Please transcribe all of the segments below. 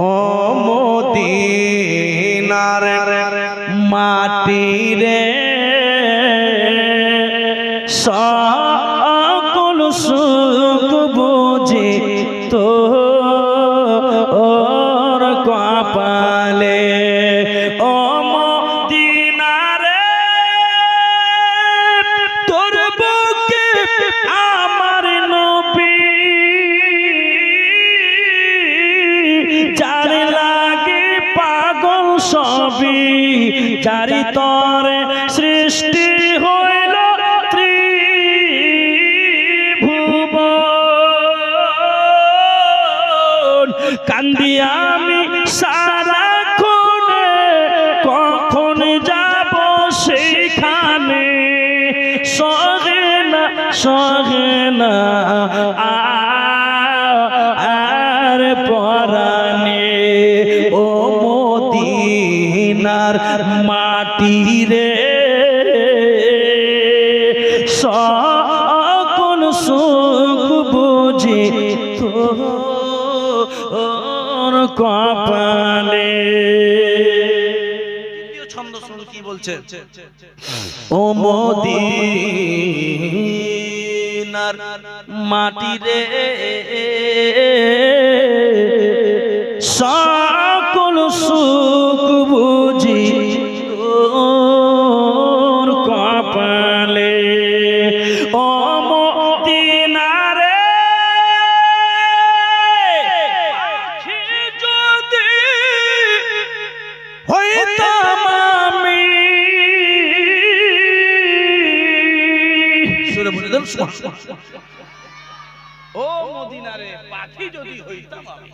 ও মদিনার মাটি সৃষ্টি হইল ত্রিভুবন। কান্দি আমি সারা কখন যাব সেখানে? সহে না সহে না, আর পরানে ও মদিনার মাটি তোর কপালে। ছন্দ শুনুন কি বলছে? ও মদিনার মাটি রে। সকল ও মদিনারে পাখি যদি হইতাম আমি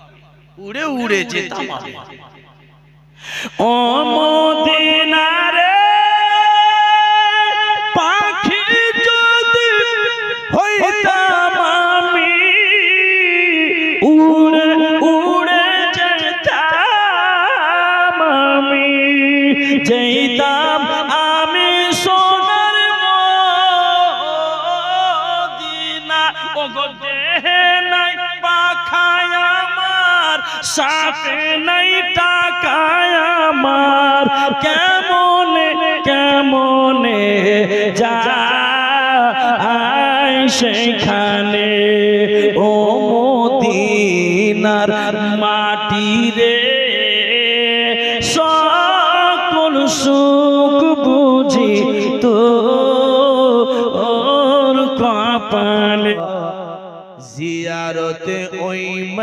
উড়ে উড়ে যেতাম আমি। ও মদিনারে গো নাই সাথে নাই টাকায় আমার। কেমনে কেমনে যায় সেখানে? ও মদিনার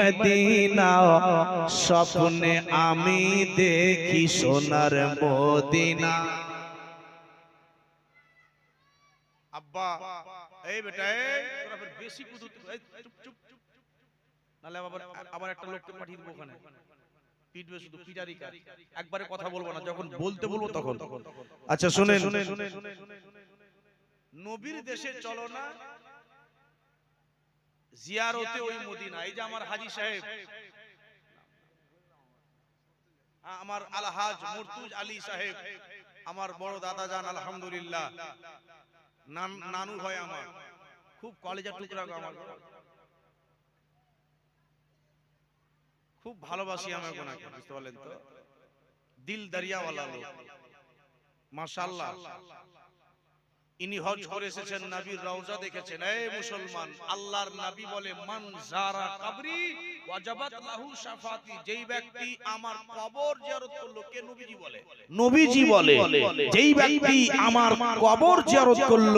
মদিনা স্বপ্নে আমি দেখি সোনার মদিনা। আব্বা এই বেটা তোরা ফের বেশি এই চুপ চুপ চুপ নালে আবার আবার একটা লোককে পাঠিয়ে দেবো ওখানে। পিটবে শুধু পিটারি কাজ। একবারে কথা বলব না যখন বলতে বলব তখন। আচ্ছা শুনে নবীর দেশে চলো না জিয়ারতে ওই মদিনা এই যে আমার হাজি সাহেব। আমার আলহাজ মুর্তুজ আলী সাহেব আমার বড় দাদা জান আলহামদুলিল্লাহ। নানু হয় আমার। খুব কলেজা টুকরা আমার। খুব ভালোবাসি আমার ওনাকে বুঝতে পারলেন তো? দিল দরিয়াওয়ালা লোক। মাশাআল্লাহ। ইনি হজ করে এসেছেন নবীর রওজা দেখেছেন। এই মুসলমান আল্লাহর নবী বলে মান জারা কবরি ওয়াজাবাত লাহু শাফাতি। যেই ব্যক্তি আমার কবর জিয়ারত করল কে নবীজি বলে? নবীজি বলে যেই ব্যক্তি আমার কবর জিয়ারত করল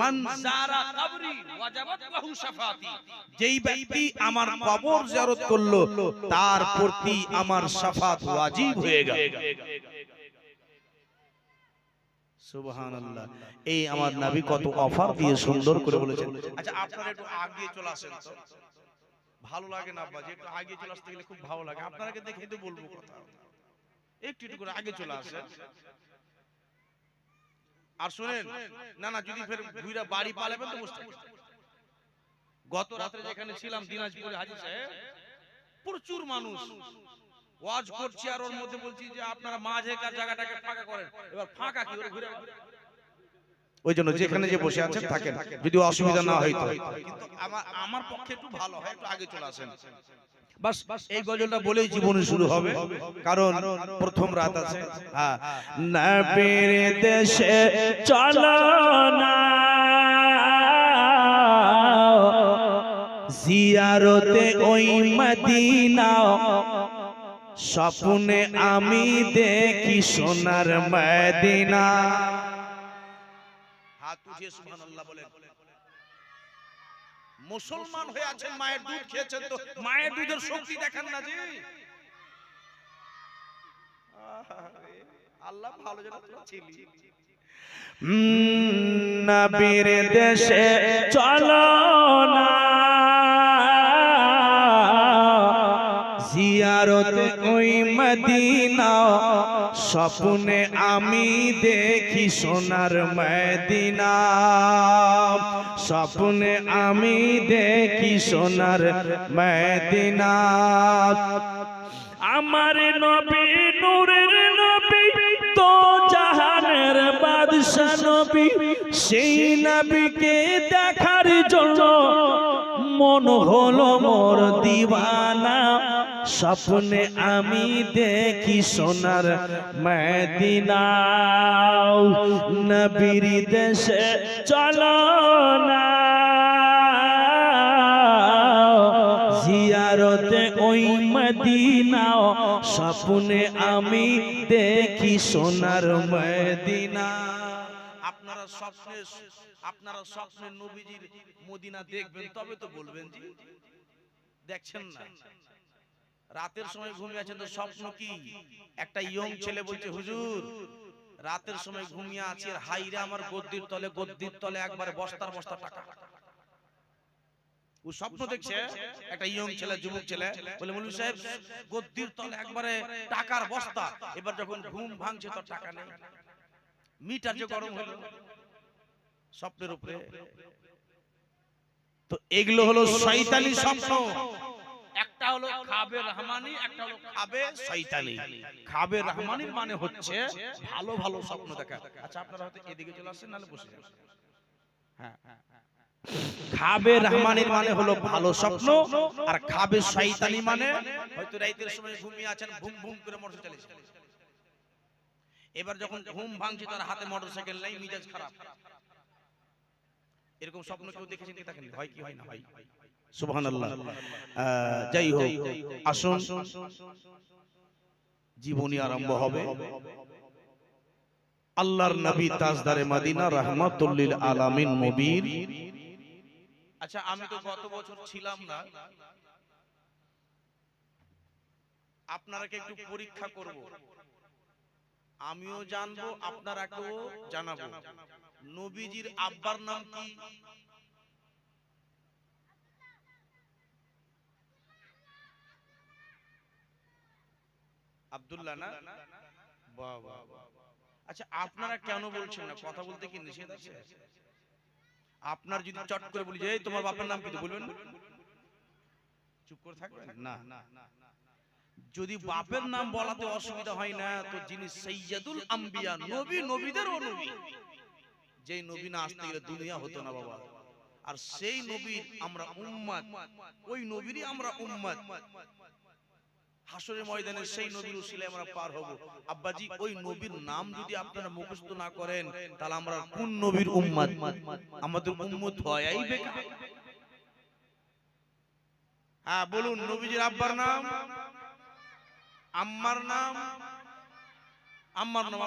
মান জারা কবরি ওয়াজাবাত লাহু শাফাতি। যেই ব্যক্তি আমার কবর জিয়ারত করল তার প্রতি আমার শাফাত ওয়াজিব হয়ে গেল। সুবহানাল্লাহ। এই আমার নবী কত অফার দিয়ে সুন্দর করে বলেছেন। আচ্ছা আপনারা একটু আগে চলে আসেন। তো ভালো লাগে না আব্বা যে একটু আগে চলে আসতে গেলে খুব ভালো লাগে। আপনাকে দেখে তো বলব কথা। একটু একটু করে আগে চলে আসেন। আর শুনেন না না যদি ফের ঘুরা বাড়ি পালাবেন তো বুঝতে গত রাত্রে যেখানে ছিলাম দিনাজপুরে হাজি সাহেব প্রচুর মানুষ। ওয়াজ করছি আর ওর মধ্যে বলছি যে আপনারা মাঝে কার জায়গাটাকে ফাঁকা করেন। এবার ফাঁকা কি? ওরা ঘুরে ওই জন্য যেখানে যে বসে আছেন থাকেন। যদি অসুবিধা না হয় তো কিন্তু আমার আমার পক্ষে একটু ভালো হয় একটু আগে চলে আসেন। বাস এই গজলটা বলেই জীবনে শুরু হবে। কারণ প্রথম রাত আছে। হ্যাঁ। নবীর দেশে চলো না জিয়ারতে ওই মদিনা স্বপ্নে আমি দেখি সোনার মদিনা হাত উঠিয়ে সুবহানাল্লাহ বলেন। মুসলমান হয়ে আছেন মায়ের দুধ খেয়েছেন তো। মায়ের দুধের শক্তি দেখেন না জি আল্লাহ ভালো যেন ছিলি। নবীর দেশে চলো। মদিনা, স্বপ্নে আমি দেখি সোনার মদিনা। স্বপ্নে আমি দেখি সোনার মদিনা। আমার নবী, নূরের নবী, তো জাহানের বাদশা নবী, সেই নবীকে দেখার জন্য মন হলো মোর দিওয়ানা। স্বপ্নে আমি দেখি সোনার মদিনা নবীর দেশে চলো না। জিয়ারতে ওই মদিনা স্বপ্নে আমি দেখি সোনার মদিনা। আপনারা স্বপ্নে আপনারা স্বপ্নে নবীজির মদিনা দেখবেন, তবে তো বলবেন জি দেখছেন না। রাতের সময় ঘুমিয়ে আছেন তো স্বপ্ন কি? একটা ইয়ং ছেলে বলছে হুজুর রাতের সময় ঘুমিয়ে আছি আর হাইরে আমার গদ্দির তলে গদ্দির তলে একবারে বস্তার বস্তা টাকা। ও স্বপ্ন দেখছে একটা ইয়ং ছেলে যুবক ছেলে বলে মৌলভী সাহেব গদ্দির তলে একবারে টাকার বস্তা। এবার যখন ঘুম ভাঙছে তো টাকা নেই। মিটার যে গরম হলো স্বপ্নের উপরে। তো এগুলো হলো শয়তানি স্বপ্ন। একটা হলো খাবে রহমানি, একটা হলো খাবে শয়তানি। খাবে রহমানির মানে হচ্ছে ভালো ভালো স্বপ্ন দেখা। আচ্ছা আপনারা হয়তো এদিকে চলে আসছেন, নাহলে বসে যান। হ্যাঁ। খাবে রহমানির মানে হলো ভালো স্বপ্ন, আর খাবে শয়তানি মানে হয়তো রাইতের সময় ঘুমিয়ে আছেন, ভুম ভুম করে মোটর চালিয়েছেন এবার যখন ঘুম ভাঙছে, তার হাতে মোটরসাইকেল নেই, মিজাজ খারাপ। এরকম স্বপ্ন কেউ দেখেছেন কি দেখেন হয় কি হয় না? হয়। আহ, যাই হোক আসুন। জীবনী আরম্ভ হবে। আল্লাহর নবী তাজদারে মদিনা রাহমাতুল্লিল আলামিন মুবির আচ্ছা আমি তো গত বছর ছিলাম না। আপনারাকে একটু পরীক্ষা করব। আমিও জানব আপনারাকেও জানাব। নবীজির আব্বার নাম কি? আব্দুল্লাহ না? বাহ বাহ। আচ্ছা আপনারা কেন বলছেন না? কথা বলতে কি নিষেধ আছে? আপনার যদি চট করে বলি যে "এই, তোমার বাপের নাম কি? তো বলবেন চুপ করে থাকবেন? না। যদি বাপের নাম বলাতে অসুবিধা হয় না তো যিনি সৈয়দুল আম্বিয়া নবী নবীদের ও নবী যেই নবী না আসতে গেলে দুনিয়া হতো না বাবা। আর সেই নবীর আমরা উম্মত। ওই নবীরই আমরা উম্মত। হাসরের ময়দানে সেই নবীর উসিলায় আমরা পার হব। আব্বাজি ওই নবীর নাম যদি আপনারা মুখস্থ না করেন তাহলে আমরা কোন নবীর উম্মত? আমাদের উম্মত হয়ই বেকার। হ্যাঁ বলুন নবীজির আব্বার নাম আম্মার নাম আম্মার নাম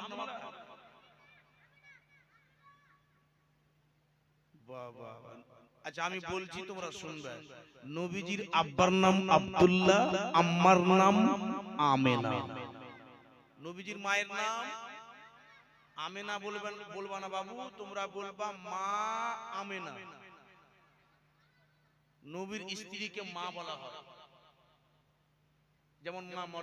বাহ। আচ্ছা আমি বলছি তোমরা শুনবে। নবীজির আব্বার নাম আব্দুল্লাহ আম্মার নাম আমেনা। নবীজির মায়ের নাম আমেনা বলবেন বলবা না বাবু তোমরা বলবা মা আমেনা। নবীর স্ত্রীকে মা বলা হয়। যেমন মা মরি